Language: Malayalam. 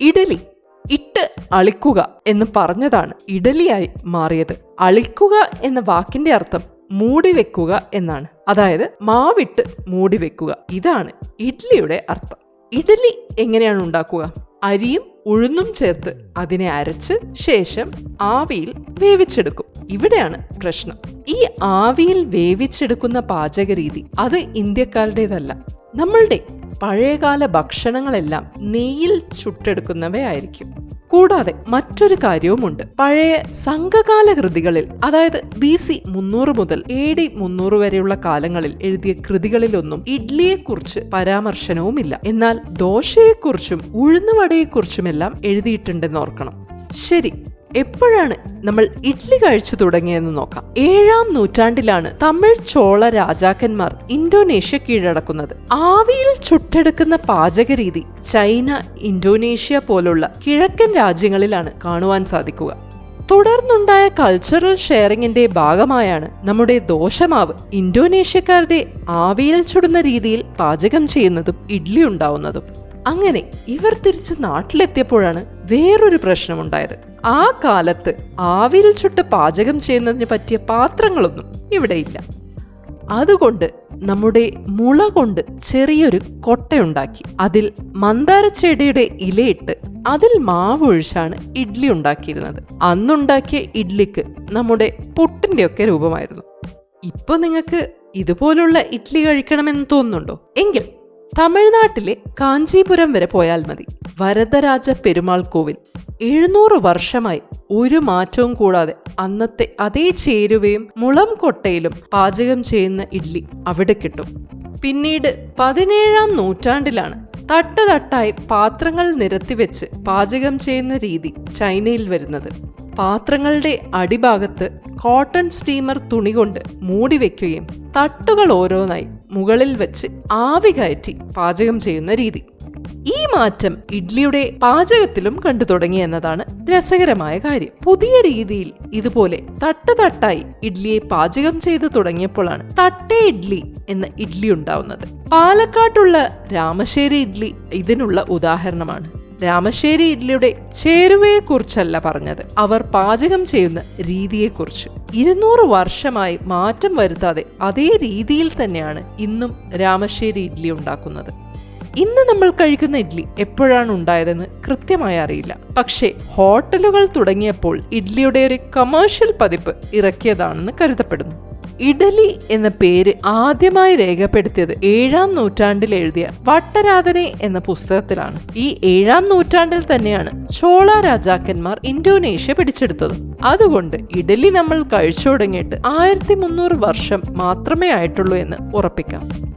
ഇഡലി ഇട്ട് അളിക്കുക എന്ന് പറഞ്ഞതാണ് ഇഡലിയായി മാറിയത്. അളിക്കുക എന്ന വാക്കിന്റെ അർത്ഥം മൂടി വെക്കുക എന്നാണ്. അതായത് മാവിട്ട് മൂടി വെക്കുക. ഇതാണ് ഇഡ്ലിയുടെ അർത്ഥം. ഇഡലി എങ്ങനെയാണ് ഉണ്ടാക്കുക? അരിയും ഉഴുന്നും ചേർത്ത് അതിനെ അരച്ച് ശേഷം ആവിയിൽ വേവിച്ചെടുക്കും. ഇവിടെയാണ് പ്രശ്നം. ഈ ആവിയിൽ വേവിച്ചെടുക്കുന്ന പാചകരീതി അത് ഇന്ത്യക്കാരുടേതല്ല. നമ്മളുടെ പഴയകാല ഭക്ഷണങ്ങളെല്ലാം നെയ്യിൽ ചുട്ടെടുക്കുന്നവയായിരിക്കും. കൂടാതെ മറ്റൊരു കാര്യവുമുണ്ട്. പഴയ സംഘകാല കൃതികളിൽ അതായത് ബി സി മുന്നൂറ് മുതൽ എ ഡി മുന്നൂറ് വരെയുള്ള കാലങ്ങളിൽ എഴുതിയ കൃതികളിലൊന്നും ഇഡ്ലിയെക്കുറിച്ച് പരാമർശനവുമില്ല. എന്നാൽ ദോശയെക്കുറിച്ചും ഉഴുന്നുവടയെക്കുറിച്ചുമെല്ലാം എഴുതിയിട്ടുണ്ടെന്ന് ഓർക്കണം. ശരി എപ്പോഴാണ് നമ്മൾ ഇഡ്ലി കഴിച്ചു തുടങ്ങിയെന്ന് നോക്കാം. ഏഴാം നൂറ്റാണ്ടിലാണ് തമിഴ് ചോള രാജാക്കന്മാർ ഇന്തോനേഷ്യ കീഴടക്കുന്നത്. ആവിയിൽ ചുട്ടെടുക്കുന്ന പാചകരീതി ചൈന ഇന്തോനേഷ്യ പോലുള്ള കിഴക്കൻ രാജ്യങ്ങളിലാണ് കാണുവാൻ സാധിക്കുക. തുടർന്നുണ്ടായ കൾച്ചറൽ ഷെയറിങ്ങിന്റെ ഭാഗമായാണ് നമ്മുടെ ദോശമാവ് ഇന്തോനേഷ്യക്കാരുടെ ആവിയിൽ ചുടുന്ന രീതിയിൽ പാചകം ചെയ്യുന്നതും ഇഡ്ലി ഉണ്ടാവുന്നതും. അങ്ങനെ ഇവർ തിരിച്ച് നാട്ടിലെത്തിയപ്പോഴാണ് വേറൊരു പ്രശ്നമുണ്ടായത്. ആ കാലത്ത് ആവിയിൽ ചുട്ട് പാചകം ചെയ്യുന്നതിന് പറ്റിയ പാത്രങ്ങളൊന്നും ഇവിടെയില്ല അതുകൊണ്ട് നമ്മുടെ മുള കൊണ്ട് ചെറിയൊരു കൊട്ടയുണ്ടാക്കി. അതിൽ മന്ദാരച്ചെടിയുടെ ഇലയിട്ട് അതിൽ മാവ് ഒഴിച്ചാണ് ഇഡ്ഡലി ഉണ്ടാക്കിയിരുന്നത്. അന്നുണ്ടാക്കിയ ഇഡ്ലിക്ക് നമ്മുടെ പുട്ടിന്റെയൊക്കെ രൂപമായിരുന്നു. ഇപ്പൊ നിങ്ങൾക്ക് ഇതുപോലുള്ള ഇഡ്ഡലി കഴിക്കണമെന്ന് തോന്നുന്നുണ്ടോ? എങ്കിൽ തമിഴ്നാട്ടിലെ കാഞ്ചീപുരം വരെ പോയാൽ മതി. വരദരാജ പെരുമാൾ കോവിൽ. എഴുന്നൂറ് വർഷമായി ഒരു മാറ്റവും കൂടാതെ അന്നത്തെ അതേ ചേരുവയും മുളം കൊട്ടയിലും പാചകം ചെയ്യുന്ന ഇഡ്ലി അവിടെ കിട്ടും. പിന്നീട് പതിനേഴാം നൂറ്റാണ്ടിലാണ് തട്ട് തട്ടായി പാത്രങ്ങൾ നിരത്തിവെച്ച് പാചകം ചെയ്യുന്ന രീതി ചൈനയിൽ വരുന്നത്. പാത്രങ്ങളുടെ അടിഭാഗത്ത് കോട്ടൺ സ്റ്റീമർ തുണി കൊണ്ട് മൂടി വെക്കുകയും തട്ടുകൾ ഓരോന്നായി മുകളിൽ വെച്ച് ആവി കയറ്റി പാചകം ചെയ്യുന്ന രീതി. ഈ മാറ്റം ഇഡ്ലിയുടെ പാചകത്തിലും കണ്ടു തുടങ്ങി എന്നതാണ് രസകരമായ കാര്യം. പുതിയ രീതിയിൽ ഇതുപോലെ തട്ട് തട്ടായി ഇഡ്ലിയെ പാചകം ചെയ്തു തുടങ്ങിയപ്പോഴാണ് തട്ടേ ഇഡ്ലി എന്ന ഇഡ്ലി ഉണ്ടാവുന്നത്. പാലക്കാട്ടുള്ള രാമശ്ശേരി ഇഡ്ലി ഇതിനുള്ള ഉദാഹരണമാണ്. രാമശ്ശേരി ഇഡ്ലിയുടെ ചേരുവയെക്കുറിച്ചല്ല പറഞ്ഞത്. അവർ പാചകം ചെയ്യുന്ന രീതിയെക്കുറിച്ച്. ഇരുന്നൂറ് വർഷമായി മാറ്റം വരുത്താതെ അതേ രീതിയിൽ തന്നെയാണ് ഇന്നും രാമശ്ശേരി ഇഡ്ലി ഉണ്ടാക്കുന്നത്. ഇന്ന് നമ്മൾ കഴിക്കുന്ന ഇഡ്ലി എപ്പോഴാണ് ഉണ്ടായതെന്ന് കൃത്യമായി അറിയില്ല. പക്ഷേ ഹോട്ടലുകൾ തുടങ്ങിയപ്പോൾ ഇഡ്ലിയുടെ ഒരു കമേഴ്ഷ്യൽ പതിപ്പ് ഇറക്കിയതാണെന്ന് കരുതപ്പെടുന്നു. ഇഡലി എന്ന പേര് ആദ്യമായി രേഖപ്പെടുത്തിയത് ഏഴാം നൂറ്റാണ്ടിൽ എഴുതിയ വട്ടരാധനെ എന്ന പുസ്തകത്തിലാണ്. ഈ ഏഴാം നൂറ്റാണ്ടിൽ തന്നെയാണ് ചോള രാജാക്കന്മാർ ഇന്തോനേഷ്യ പിടിച്ചെടുത്തത്. അതുകൊണ്ട് ഇഡലി നമ്മൾ കഴിച്ചു തുടങ്ങിയിട്ട് ആയിരത്തി മുന്നൂറ് വർഷം മാത്രമേ ആയിട്ടുള്ളൂ എന്ന് ഉറപ്പിക്കാം.